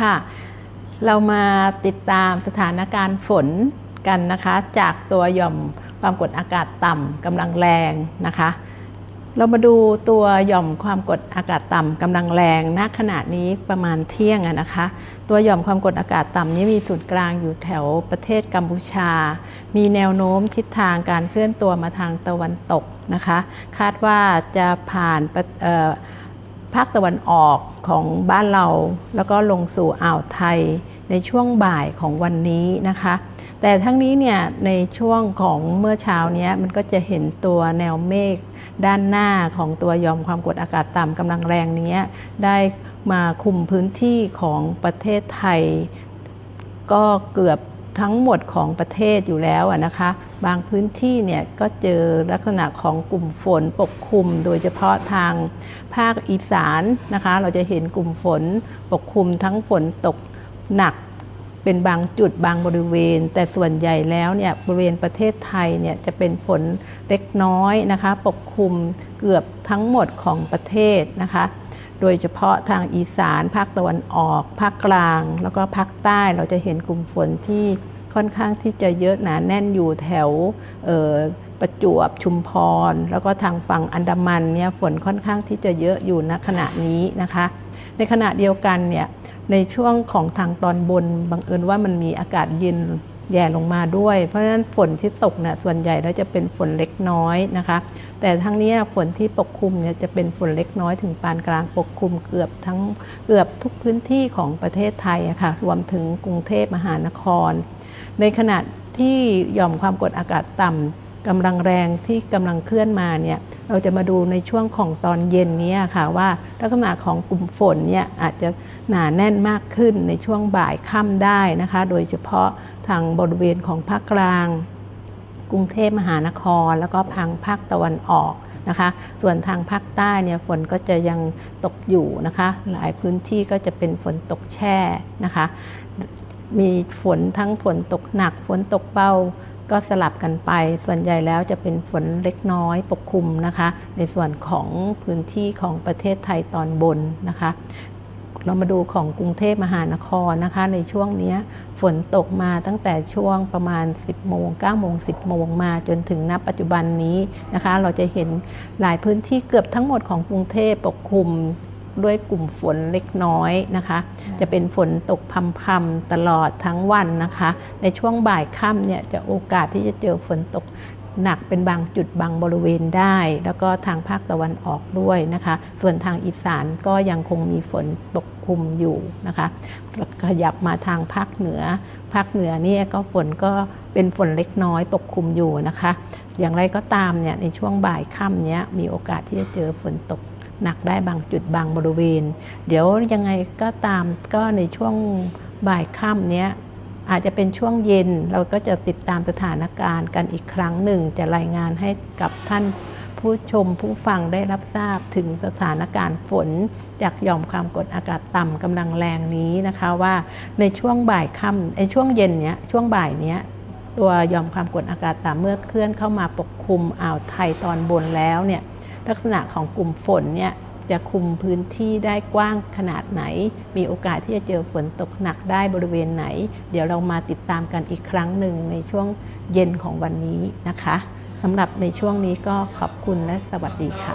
ค่ะ เรามาติดตามสถานการณ์ฝนกันนะคะ จากตัวหย่อมความกดอากาศต่ำกำลังแรงนะคะ เรามาดูตัวหย่อมความกดอากาศต่ำกำลังแรงณขณะนี้ประมาณเที่ยงอะนะคะ ตัวหย่อมความกดอากาศต่ำนี้มีศูนย์กลางอยู่แถวประเทศกัมพูชา มีแนวโน้มทิศทางการเคลื่อนตัวมาทางตะวันตกนะคะ คาดว่าจะผ่านเอ่อ ภาคตะวันออกของบ้านเรา แล้วก็ลงสู่อ่าวไทยในช่วงบ่ายของวันนี้นะคะ แต่ทั้งนี้เนี่ยในช่วงของเมื่อเช้าเนี้ยมันก็จะเห็นตัวแนวเมฆด้านหน้าของตัวยอมความกดอากาศต่ำกำลังแรงเนี้ยได้มาคุมพื้นที่ของประเทศไทย ก็เกือบทั้งหมดของประเทศอยู่แล้วนะคะ บางพื้นที่เนี่ยก็เจอลักษณะของกลุ่มฝนปกคลุม โดยเฉพาะทางภาคอีสานนะคะ เราจะเห็นกลุ่มฝนปกคลุมทั้งฝนตกหนักเป็นบางจุดบางบริเวณ แต่ส่วนใหญ่แล้วเนี่ยบริเวณประเทศไทยเนี่ยจะเป็นฝนเล็กน้อยนะคะ ปกคลุมเกือบทั้งหมดของประเทศนะคะ โดยเฉพาะทางอีสาน ภาคตะวันออก ภาคกลาง แล้วก็ภาคใต้เราจะเห็นกลุ่มฝนที่ ค่อนข้างที่จะเยอะหนาแน่นอยู่แถวประจวบชุมพร แล้วก็ทางฝั่งอันดามันเนี่ยฝนค่อนข้างที่จะเยอะอยู่ณขณะนี้นะคะ ในขณะเดียวกันเนี่ยในช่วงของทางตอนบนบังเอิญว่ามันมีอากาศเย็นแย่ลงมาด้วย เพราะฉะนั้นฝนที่ตกเนี่ยส่วนใหญ่แล้วจะเป็นฝนเล็กน้อยนะคะ แต่ทั้งนี้ฝนที่ปกคลุมเนี่ยจะเป็นฝนเล็กน้อยถึงปานกลางปกคลุมเกือบทั้งเกือบทุกพื้นที่ของประเทศไทยะค่ะรวมถึงกรุงเทพมหานคร ในขณะที่หย่อมความกดอากาศต่ำกำลังแรงที่กำลังเคลื่อนมาเนี่ยเราจะมาดูในช่วงของตอนเย็นนี้ค่ะว่าลักษณะของกลุ่มฝนเนี่ยอาจจะหนาแน่นมากขึ้นในช่วงบ่ายค่ำได้นะคะ โดยเฉพาะทางบริเวณของภาคกลาง กรุงเทพมหานคร แล้วก็พังภาคตะวันออกนะคะ ส่วนทางภาคใต้เนี่ยฝนก็จะยังตกอยู่นะคะ หลายพื้นที่ก็จะเป็นฝนตกแช่นะคะ มีฝนทั้งฝนตกหนัก ฝนตกเบาก็สลับกันไป ส่วนใหญ่แล้วจะเป็นฝนเล็กน้อยปกคลุมนะคะ ในส่วนของพื้นที่ของประเทศไทยตอนบนนะคะ เรามาดูของกรุงเทพมหานครนะคะ ในช่วงนี้ฝนตกมาตั้งแต่ช่วงประมาณ 10 โมง 9 โมง 10 โมงมาจนถึงณปัจจุบันนี้นะคะ เราจะเห็นหลายพื้นที่เกือบทั้งหมดของกรุงเทพปกคลุม ด้วยกลุ่มฝนเล็กน้อยนะคะ จะเป็นฝนตกพรำๆตลอดทั้งวันนะคะ ในช่วงบ่ายค่ำเนี่ยจะโอกาสที่จะเจอฝนตกหนักเป็นบางจุดบางบริเวณได้ แล้วก็ทางภาคตะวันออกด้วยนะคะ ส่วนทางอีสานก็ยังคงมีฝนปกคลุมอยู่นะคะ ขยับมาทางภาคเหนือ ภาคเหนือเนี่ยก็ฝนก็เป็นฝนเล็กน้อยปกคลุมอยู่นะคะ อย่างไรก็ตามเนี่ยในช่วงบ่ายค่ำเนี้ยมีโอกาสที่จะเจอฝนตก หนักได้บางจุดบางบริเวณ เดี๋ยวยังไงก็ตามก็ในช่วงบ่ายค่ำเนี้ยอาจจะเป็นช่วงเย็นเราก็จะติดตามสถานการณ์กันอีกครั้งหนึ่ง จะรายงานให้กับท่านผู้ชมผู้ฟังได้รับทราบถึงสถานการณ์ฝนจากหย่อมความกดอากาศต่ำกำลังแรงนี้นะคะว่าในช่วงบ่ายค่ำในช่วงเย็นเนี้ยช่วงบ่ายเนี้ยตัวหย่อมความกดอากาศต่ำเมื่อเคลื่อนเข้ามาปกคลุมอ่าวไทยตอนบนแล้วเนี่ย ลักษณะของกลุ่มฝนเนี่ยจะคุมพื้นที่ได้กว้างขนาดไหน มีโอกาสที่จะเจอฝนตกหนักได้บริเวณไหน เดี๋ยวเรามาติดตามกันอีกครั้งหนึ่งในช่วงเย็นของวันนี้นะคะสำหรับในช่วงนี้ก็ขอบคุณและสวัสดีค่ะ